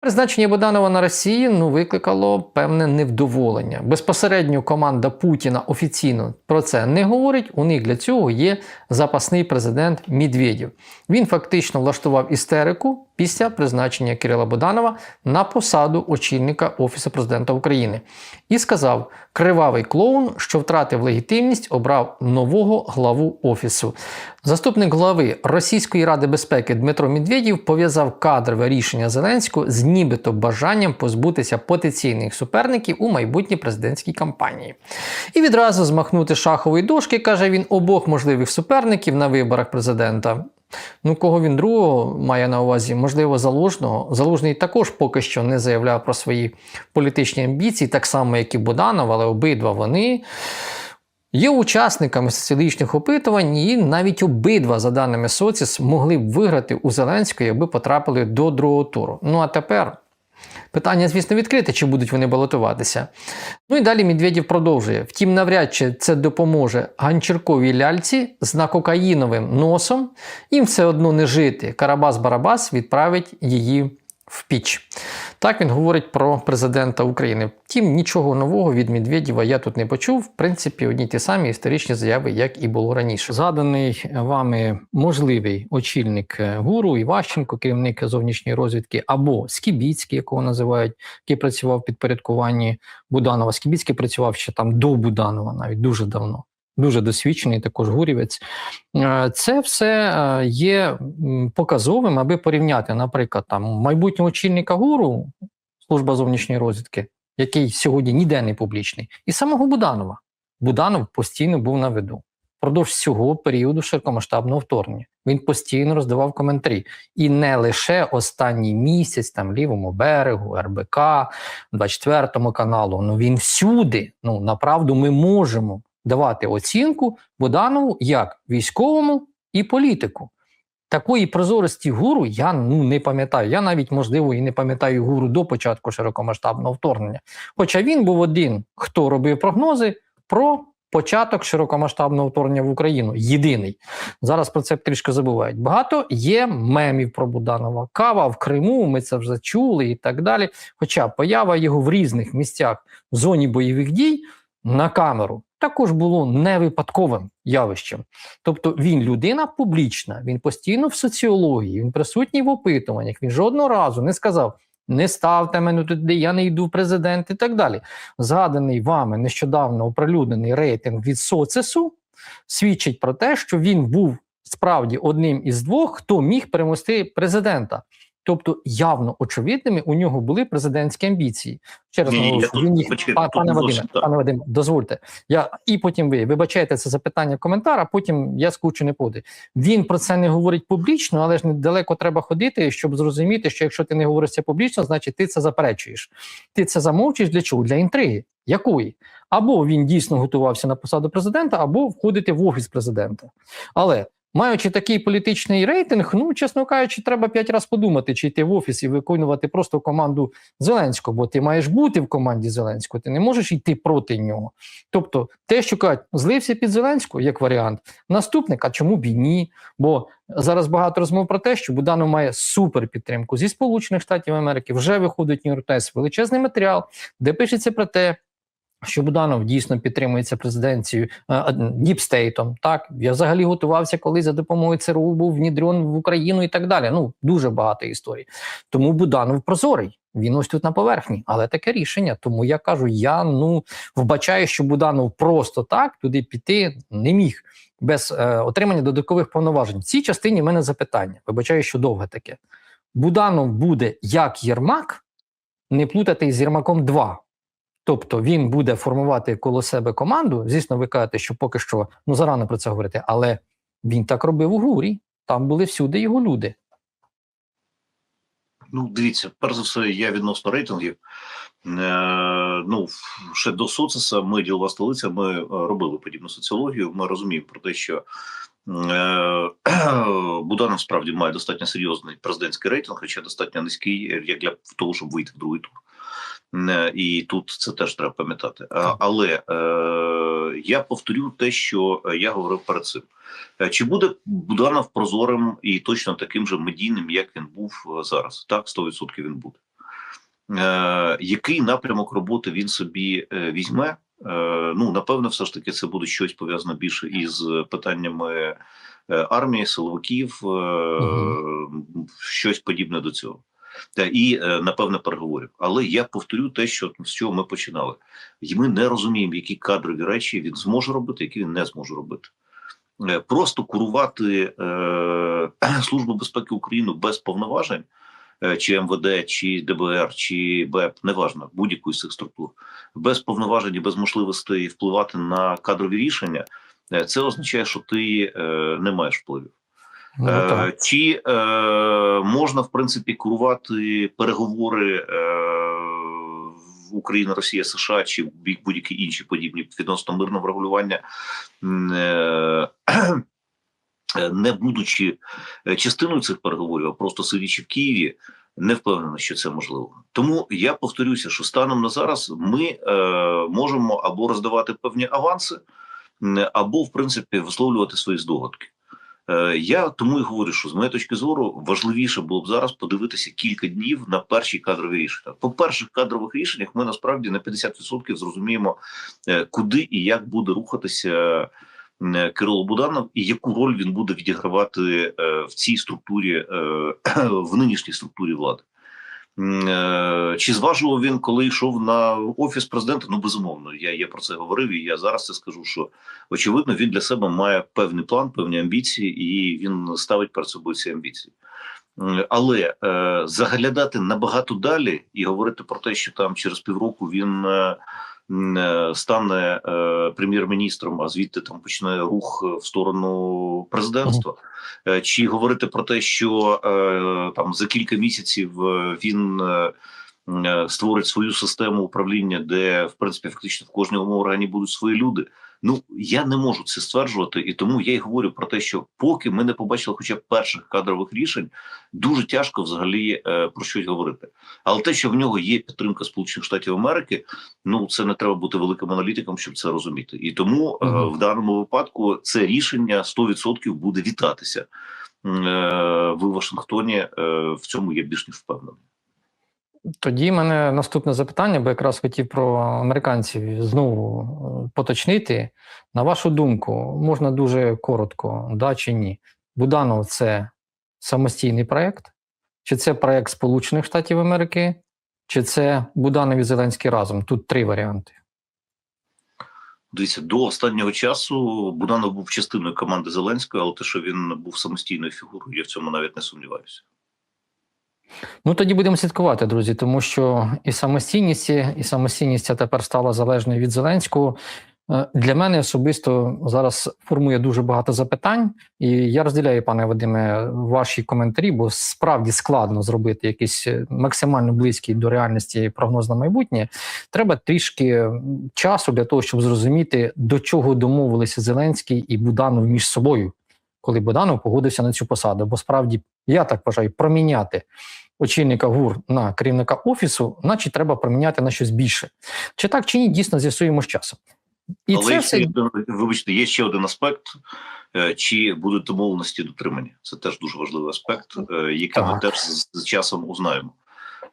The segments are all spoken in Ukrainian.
Призначення Буданова на Росії ну викликало певне невдоволення. Безпосередньо команда Путіна офіційно про це не говорить. У них для цього є запасний президент Медведєв. Він фактично влаштував істерику після призначення Кирила Буданова на посаду очільника Офісу президента України і сказав: кривавий клоун, що втратив легітимність, обрав нового главу офісу. Заступник глави Російської ради безпеки Дмитро Медведєв пов'язав кадрове рішення Зеленського з нібито бажанням позбутися потенційних суперників у майбутній президентській кампанії. І відразу змахнути шахової дошки, каже він, обох можливих суперників на виборах президента. Ну, кого він другого має на увазі? Можливо, залужного. Залужний також поки що не заявляв про свої політичні амбіції, так само, як і Буданов, але обидва вони є учасниками соціологічних опитувань, і навіть обидва, за даними Соціс, могли б виграти у Зеленської, аби потрапили до другого туру. Ну а тепер. Питання, звісно, відкрите, чи будуть вони балотуватися. Ну і далі Медведєв продовжує. Втім, навряд чи це допоможе ганчірковій ляльці з накокаїновим носом. Їм все одно не жити. Карабас-Барабас відправить її в піч. Так він говорить про президента України. Втім, нічого нового від Медведєва я тут не почув. В принципі, одні ті самі історичні заяви, як і було раніше. Згаданий вами можливий очільник е, гуру Іващенко, керівник зовнішньої розвідки, або Скібіцький, якого називають, який працював в підпорядкуванні Буданова. Скібіцький працював ще там до Буданова, навіть дуже давно. Дуже досвідчений, також гурівець. Е, Це все е, є показовим, аби порівняти, наприклад, там майбутнього очільника гуру, служба зовнішньої розвідки, який сьогодні ніде не публічний, і самого Буданова. Буданов постійно був на виду. Впродовж всього періоду широкомасштабного вторгнення. Він постійно роздавав коментарі. І не лише останній місяць, там лівому берегу, РБК, 24 каналу. Ну він всюди. Ну направду ми можемо давати оцінку Буданову як військовому і політику. Такої прозорості гуру я ну не пам'ятаю. Я навіть можливо і не пам'ятаю гуру до початку широкомасштабного вторгнення. Хоча він був один, хто робив прогнози про початок широкомасштабного вторгнення в Україну. Єдиний зараз про це трішки забувають. Багато є мемів про Буданова. Кава в Криму. Ми це вже чули і так далі. Хоча поява його в різних місцях в зоні бойових дій на камеру також було не випадковим явищем. Тобто він людина публічна, він постійно в соціології, він присутній в опитуваннях. Він жодного разу не сказав: не ставте мене туди, я не йду в президент і так далі. Згаданий вами нещодавно оприлюднений рейтинг від соцесу свідчить про те, що він був справді одним із двох, хто міг перемогти президента. Тобто явно очевидними у нього були президентські амбіції. Ще раз наголошую, він їх пане Вадиме, пане Вадиме, дозвольте. Я і потім ви вибачайте це запитання коментар, а потім я скучу не буде. Він про це не говорить публічно, але ж недалеко треба ходити, щоб зрозуміти, що якщо ти не говориш це публічно, значить ти це заперечуєш. Ти це замовчиш для чого? Для інтриги. Якої? Або він дійсно готувався на посаду президента, або входити в офіс президента. Але маючи такий політичний рейтинг, ну чесно кажучи, треба п'ять разів подумати, чи йти в офіс і виконувати просто команду Зеленського, бо ти маєш бути в команді Зеленського, ти не можеш йти проти нього. Тобто, те, що кажуть, злився під Зеленського, як варіант, наступник, а чому б і ні? Бо зараз багато розмов про те, що Буданов має супер підтримку зі Сполучених Штатів Америки. Вже виходить Нью-Йорк Таймс величезний матеріал, де пишеться про те. Що Буданов дійсно підтримується президенцією е, Діпстейтом. Так я взагалі готувався, коли за допомогою ЦРУ був внідрен в Україну і так далі. Ну дуже багато історій. Тому Буданов прозорий. Він ось тут на поверхні, але таке рішення. Тому я кажу: я ну вбачаю, що Буданов просто так туди піти не міг без е, отримання додаткових повноважень. В цій частині в мене запитання. Вибачаю, що довге таке. Буданов буде як Єрмак, не плутати з Єрмаком 2. Тобто він буде формувати коло себе команду. Звісно, ви кажете, що поки що ну зарано про це говорити, але він так робив у гурі. Там були всюди його люди. Ну, дивіться, перш за все, я відносно рейтингів. Е, ну, ще до соцеса ми ділова столиця. Ми е, робили подібну соціологію. Ми розуміємо про те, що е, Буданов справді має достатньо серйозний президентський рейтинг, хоча достатньо низький як для того, щоб вийти в другий тур. Е, І тут це теж треба пам'ятати. Але е, я повторю те, що е, я говорив перед цим. Е, Чи буде Буданов прозорим і точно таким же медійним, як він був е, зараз? Так, 100% він буде. Е, який напрямок роботи він собі е, візьме? Е, ну, напевно, все ж таки, це буде щось пов'язано більше із питаннями е, армії, силовиків, е, щось подібне до цього. І е, напевне переговорів. Але я повторю те, що з чого ми починали. І ми не розуміємо, які кадрові речі він зможе робити, які він не зможе робити. Е, Просто курувати е, Службу безпеки України без повноважень, е, чи МВД, чи ДБР, чи БЕП, неважно, будь-яку з цих структур, без повноважень і без можливостей впливати на кадрові рішення, це означає, що ти не маєш впливів. Ну, Е. Чи е, можна в принципі курувати переговори е, Україна, Росія, США чи будь-які інші подібні відносно мирного врегулювання, е, е, не будучи частиною цих переговорів, а просто сидячи в Києві, не впевнений, що це можливо. Тому я повторюся, що станом на зараз ми е, можемо або роздавати певні аванси, або в принципі висловлювати свої здогадки. Е, Я тому і говорю, що з моєї точки зору важливіше було б зараз подивитися кілька днів на перші кадрові рішення. По перших кадрових рішеннях ми насправді на 50% зрозуміємо, е, куди і як буде рухатися е, Кирило Буданов, і яку роль він буде відігравати в цій структурі, в нинішній структурі влади. Е, Чи зважував він, коли йшов на офіс президента? Ну безумовно, я, я про це говорив, і я зараз це скажу. Що очевидно, він для себе має певний план, певні амбіції, і він ставить перед собою ці амбіції. Але е, заглядати набагато далі і говорити про те, що там через півроку він е, стане е, прем'єр-міністром, а звідти там почне рух в сторону президентства. Е, Чи говорити про те, що е, там за кілька місяців е, він е, е, створить свою систему управління, де в принципі фактично в кожному органі будуть свої люди. Ну я не можу це стверджувати, і тому я й говорю про те, що поки ми не побачили хоча б перших кадрових рішень, дуже тяжко взагалі е, про щось говорити. Але те, що в нього є підтримка Сполучених Штатів Америки, ну це не треба бути великим аналітиком, щоб це розуміти. І тому е, в даному випадку це рішення 100% буде вітатися е, в Вашингтоні. Е, в цьому я більш ніж впевнений. Тоді мене наступне запитання, бо якраз хотів про американців знову е, поточнити. На вашу думку, можна дуже коротко, да чи ні? Буданов це самостійний проєкт? Чи це проєкт Сполучених Штатів Америки, чи це Буданов і Зеленський разом? Тут три варіанти. Дивіться, до останнього часу Буданов був частиною команди Зеленського, але те, що він був самостійною фігурою, я в цьому навіть не сумніваюся. Ну тоді будемо слідкувати, друзі, тому що і самостійність, і самостійність тепер стала залежною від Зеленського. Е, Для мене особисто зараз формує дуже багато запитань, і я розділяю, пане Вадиме, ваші коментарі, бо справді складно зробити якийсь е, максимально близький до реальності прогноз на майбутнє. Треба трішки часу для того, щоб зрозуміти, до чого домовилися Зеленський і Буданов між собою, коли Буданов погодився на цю посаду. Бо справді я так вважаю, проміняти очільника ГУР на керівника офісу, наче треба проміняти на щось більше. Чи так, чи ні, дійсно з'ясуємо з часом. І Але це все вибачте, є ще один аспект, е, чи будуть домовленості дотримані. Це теж дуже важливий аспект, е, який ми теж з часом узнаємо.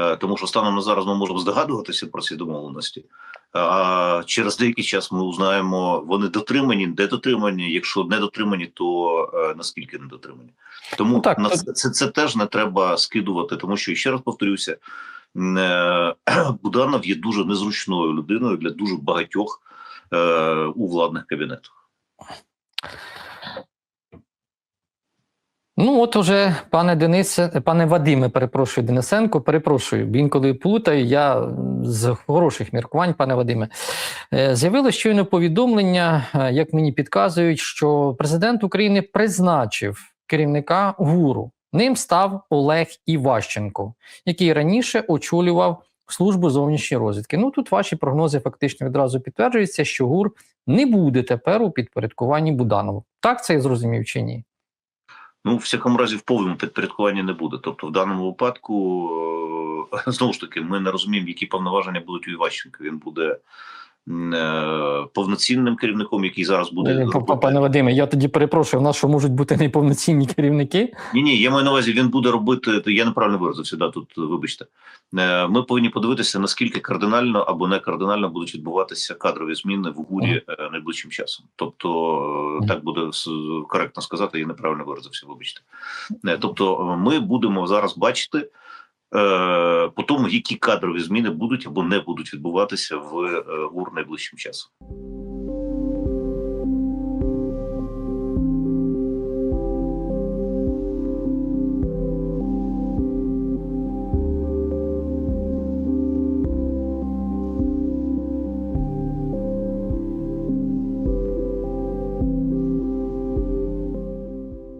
Е, Тому що станом на зараз ми можемо здогадуватися про ці домовленості. А через деякий час ми узнаємо, вони дотримані, де дотримані. Якщо не дотримані, то е, наскільки не дотримані. Тому Ну, так, на це, це, це теж не треба скидувати, тому що ще раз повторюся, е, Буданов є дуже незручною людиною для дуже багатьох е, у владних кабінетах. Ну, от уже, пане Денисе, пане Вадиме, перепрошую, Денисенко, перепрошую, він коли плутаю, я з хороших міркувань, пане Вадиме. Е, З'явилось щойно повідомлення, е, як мені підказують, що президент України призначив керівника ГУРу. Ним став Олег Іващенко, який раніше очолював службу зовнішньої розвідки. Ну тут ваші прогнози фактично відразу підтверджуються, що ГУР не буде тепер у підпорядкуванні Буданову. Так це я зрозумів чи ні? Ну, в всякому разі, в повному підпорядкуванні не буде. Тобто, в даному випадку, е, знову ж таки, ми не розуміємо, які повноваження будуть у Іващенка. Він буде повноцінним керівником, який зараз буде Е, Пане Вадиме, я тоді перепрошую, в нас що можуть бути неповноцінні керівники. Ні, ні, я маю на увазі, він буде робити. Я неправильно виразився. Да, тут вибачте. Е, Ми повинні подивитися, наскільки кардинально або не кардинально будуть відбуватися кадрові зміни в ГУРі е, найближчим часом. Тобто, е, так буде коректно сказати, я неправильно виразився. Вибачте. Е, Тобто, е, ми будемо зараз бачити. Е, По тому, які кадрові зміни будуть або не будуть відбуватися в ур ГУР найближчим часом.